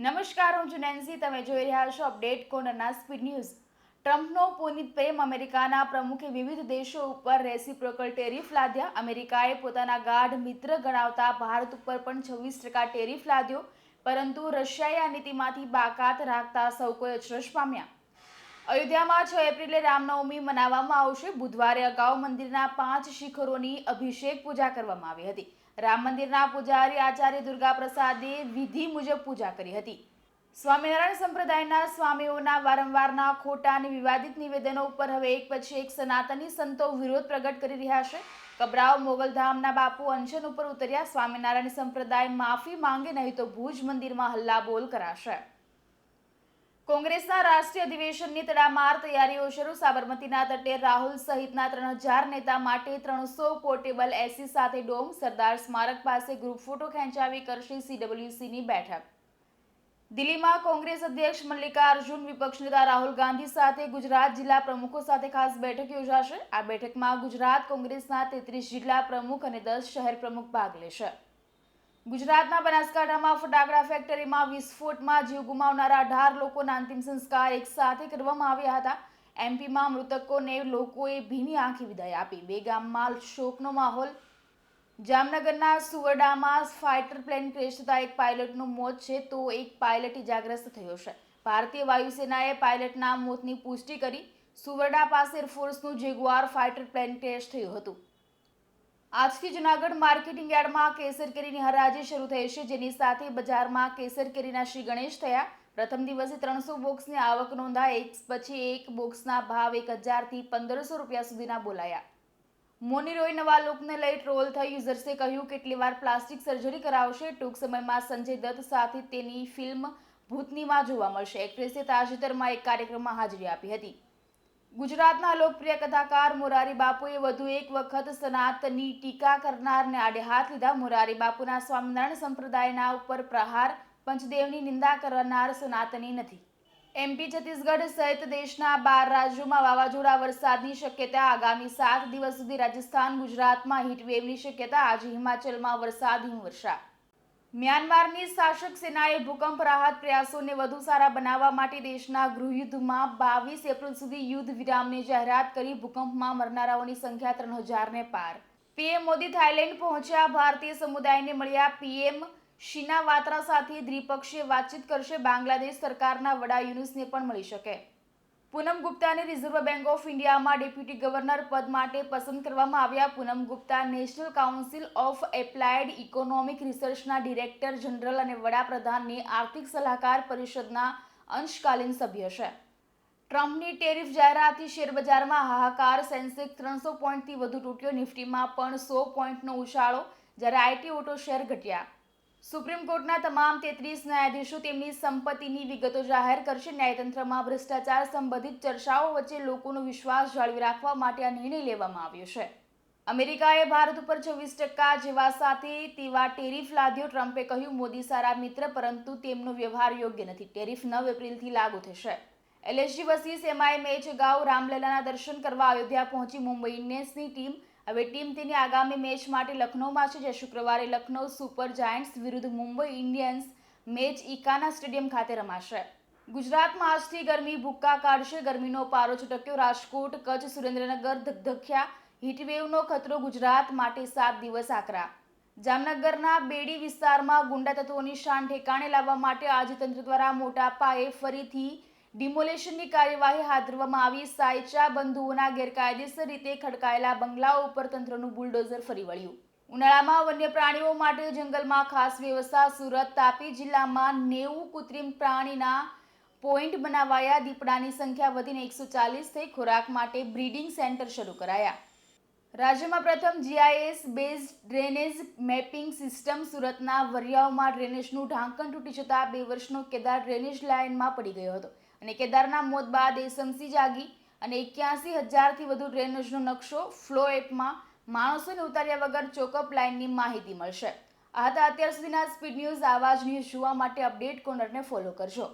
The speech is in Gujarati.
નમસ્કાર, હું છું નેન્સી તમે જોઈ રહ્યા છો અપડેટ કોર્નરના સ્પીડ ન્યૂઝ ટ્રમ્પનો પુનિત પ્રેમ અમેરિકાના પ્રમુખે વિવિધ દેશો ઉપર રેસિપ્રોકલ ટેરિફ લાદ્યા. અમેરિકાએ પોતાના ગાઢ મિત્ર ગણાવતા ભારત ઉપર પણ છવ્વીસ ટકા ટેરિફ લાદ્યો. પરંતુ રશિયાએ આ નીતિમાંથી બાકાત રાખતા સૌ કોઈ અચરજ પામ્યા. અયોધ્યામાં છ એપ્રિલે રામનવમી મનાવવામાં આવશે. બુધવારે અગાઉ મંદિરના પાંચ શિખરોની અભિષેક પૂજા કરવામાં આવી હતી. રામ મંદિરના પૂજારી આચાર્ય દુર્ગા પ્રસાદે વિધિ મુજબ પૂજા કરી હતી. સ્વામિનારાયણ સંપ્રદાયના સ્વામીઓના વારંવારના ખોટા અને વિવાદિત નિવેદનો ઉપર હવે એક પછી એક સનાતની સંતો વિરોધ પ્રગટ કરી રહ્યા છે. કબરાવ મોગલધામના બાપુ અંશન ઉપર ઉતર્યા. સ્વામિનારાયણ સંપ્રદાય માફી માંગે નહીં તો ભુજ મંદિરમાં હલ્લાબોલ કરાશે. કોંગ્રેસના રાષ્ટ્રીય અધિવેશનની તડામાર તૈયારીઓ શરૂ. સાબરમતીના તટે રાહુલ સહિતના ત્રણ હજાર નેતા માટે ત્રણસો પોર્ટેબલ એસી સાથે ડોમ. સરદાર સ્મારક પાસે ગ્રુપ ફોટો ખેંચાવી કરશે સીડબ્લ્યુસીની બેઠક. દિલ્હીમાં કોંગ્રેસ અધ્યક્ષ મલ્લિકાર્જુન વિપક્ષ નેતા રાહુલ ગાંધી સાથે ગુજરાત જિલ્લા પ્રમુખો સાથે ખાસ બેઠક યોજાશે. આ બેઠકમાં ગુજરાત કોંગ્રેસના તેત્રીસ જિલ્લા પ્રમુખ અને દસ શહેર પ્રમુખ ભાગ લેશે. ગુજરાતના બનાસકાંઠામાં ફટાકડા ફેક્ટરીમાં વિસ્ફોટમાં જીવ ગુમાવનારા અઢાર લોકોના અંતિમ સંસ્કાર એક સાથે કરવામાં આવ્યા હતા. એમપીમાં મૃતકોને લોકોએ ભીની આંખી વિદાય આપી. બે ગામમાં શોકનો માહોલ. જામનગરના સુવડામાં ફાઇટર પ્લેન ક્રેશ થતા એક પાયલટનું મોત છે તો એક પાયલટ ઇજાગ્રસ્ત થયો છે. ભારતીય વાયુસેનાએ પાયલટના મોતની પુષ્ટિ કરી. સુવરડા પાસે એરફોર્સનું જેગુઆર ફાઇટર પ્લેન ક્રેશ થયું હતું. આજથી જૂનાગઢ માર્કેટિંગ યાર્ડમાં કેસર કેરીની હરાજી શરૂ થઈ છે. જેની સાથે બજારમાં કેસર કેરીના શ્રી ગણેશ થયા. પ્રથમ દિવસે ત્રણસો બોક્સની આવક નોંધાય એક પછી એક બોક્સના ભાવ એક હજારથી પંદરસો રૂપિયા સુધીના બોલાયા. મોની નવા લુકને લઈ ટ્રોલ થઈ. યુઝર્સે કહ્યું કેટલી વાર પ્લાસ્ટિક સર્જરી કરાવશે. ટૂંક સમયમાં સંજય દત્ત સાથે તેની ફિલ્મ ભૂતનીમાં જોવા મળશે. એક્ટ્રેસે તાજેતરમાં એક કાર્યક્રમમાં હાજરી આપી હતી. ગુજરાતના લોકપ્રિય કથાકાર મોરારી બાપુએ વધુ એક વખત સનાતની ટીકા કરનારને આડે હાથ લીધા. મોરારી બાપુના સ્વામિનારાયણ સંપ્રદાયના ઉપર પ્રહાર, પંચદેવની નિંદા કરનાર સનાતની નથી. એમપી છત્તીસગઢ સહિત દેશના બાર રાજ્યોમાં વાવાઝોડા વરસાદની શક્યતા આગામી સાત દિવસ સુધી રાજસ્થાન ગુજરાતમાં હીટવેવની શક્યતા. આજે હિમાચલમાં વરસાદ હિમવર્ષા મ્યાનમારની શાસક સેનાએ ભૂકંપ રાહત પ્રયાસોને વધુ સારા બનાવવા માટે દેશના ગૃહયુદ્ધમાં બાવીસ એપ્રિલ સુધી યુદ્ધ વિરામની જાહેરાત કરી ભૂકંપમાં મરનારાઓની સંખ્યા ત્રણ હજારને પાર. પીએમ મોદી થાઇલેન્ડ પહોંચ્યા, ભારતીય સમુદાયને મળ્યા. પીએમ શીના વાત્રા સાથે દ્વિપક્ષીય વાતચીત કરશે. બાંગ્લાદેશ સરકારના વડા યુનુસને પણ મળી શકે. પૂનમ ગુપ્તાને રિઝર્વ બેંક ઓફ ઇન્ડિયામાં ડેપ્યુટી ગવર્નર પદ માટે પસંદ કરવામાં આવ્યા. Poonam Gupta national council of applied economic રિસર્ચના director general અને વડાપ્રધાનની આર્થિક સલાહકાર પરિષદના અંશકાલીન સભ્ય છે. ટ્રમ્પની ટેરિફ જાહેરાતથી શેરબજારમાં હાહાકાર, સેન્સેક્સ ત્રણસો પોઈન્ટથી વધુ તૂટ્યો, નિફ્ટીમાં પણ સો પોઈન્ટનો ઉછાળો, જ્યારે આઈટી ઓટો શેર ઘટ્યા. સુપ્રીમ કોર્ટના તમામ તેત્રીસ ન્યાયાધીશો તેમની સંપત્તિની વિગતો જાહેર કરશે. ન્યાયતંત્રમાં ભ્રષ્ટાચાર સંબંધિત ચર્ચાઓ વચ્ચે લોકોનો વિશ્વાસ જાળવી રાખવા માટે આ નિર્ણય લેવામાં આવ્યો છે. અમેરિકાએ ભારત ઉપર છવ્વીસ ટકા જેવા સાથે તેવા ટેરિફ લાદ્યો. ટ્રમ્પે કહ્યું, મોદી સારા મિત્ર, પરંતુ તેમનો વ્યવહાર યોગ્ય નથી. ટેરિફ નવ એપ્રિલથી લાગુ થશે. એલએસજી વસીસ એમઆઈ મેચ અગાઉ રામલલાના દર્શન કરવા અયોધ્યા પહોંચી મુંબઈ ઇન્ડિયન્સની ટીમ હવે ટીમ તેની આગામી મેચ માટે લખનૌમાં છે, જે શુક્રવારે લખનૌ સુપર જાયન્ટ્સ વિરુદ્ધ Mumbai Indians match Ekana stadium ખાતે રમાશે. ગુજરાતમાં આજથી ગરમી ભૂક્કા કાઢશે, ગરમીનો પારો છટક્યો. રાજકોટ, કચ્છ, સુરેન્દ્રનગર ધગધખ્યા હીટવેવનો ખતરો ગુજરાત માટે સાત દિવસ આકરા. જામનગરના બેડી વિસ્તારમાં ગુંડા તત્વોની શાન ઠેકાણે લાવવા માટે આજે તંત્ર દ્વારા મોટા પાયે ફરીથી ડિમોલેશનની કાર્યવાહી હાથ ધરવામાં આવી. સાયચા બંધુઓના ગેરકાયદેસર રીતે ખડકાયેલા બંગલાઓ ઉપર તંત્રનું બુલડોઝર ફરી વળ્યું. ઉનાળામાં વન્ય પ્રાણીઓ માટે જંગલમાં ખાસ વ્યવસ્થા સુરત, તાપી જિલ્લામાં નેવું કૃત્રિમ પ્રાણીના પોઈન્ટ બનાવાયા. દીપડાની સંખ્યા વધીને એકસો ચાલીસ થઈ ખોરાક માટે બ્રીડિંગ સેન્ટર શરૂ કરાયા. રાજ્યમાં પ્રથમ GIS base drainage mapping system સુરતના વરિયાઓમાં ડ્રેનેજનું ઢાંકણ તૂટી જતાં બે વર્ષનો કેદાર ડ્રેનેજ લાઇનમાં પડી ગયો હતો. અને કેદારના મોત બાદ એસએમસી જાગી અને એક્યાસી હજારથી વધુ ડ્રેનેજનો નકશો ફ્લો એપમાં માણસોને ઉતાર્યા વગર ચોકઅપ લાઇનની માહિતી મળશે. આ હતા અત્યાર સુધીના સ્પીડ ન્યૂઝ. આવા જ ન્યૂઝ જોવા માટે અપડેટ કોર્નરને ફોલો કરજો.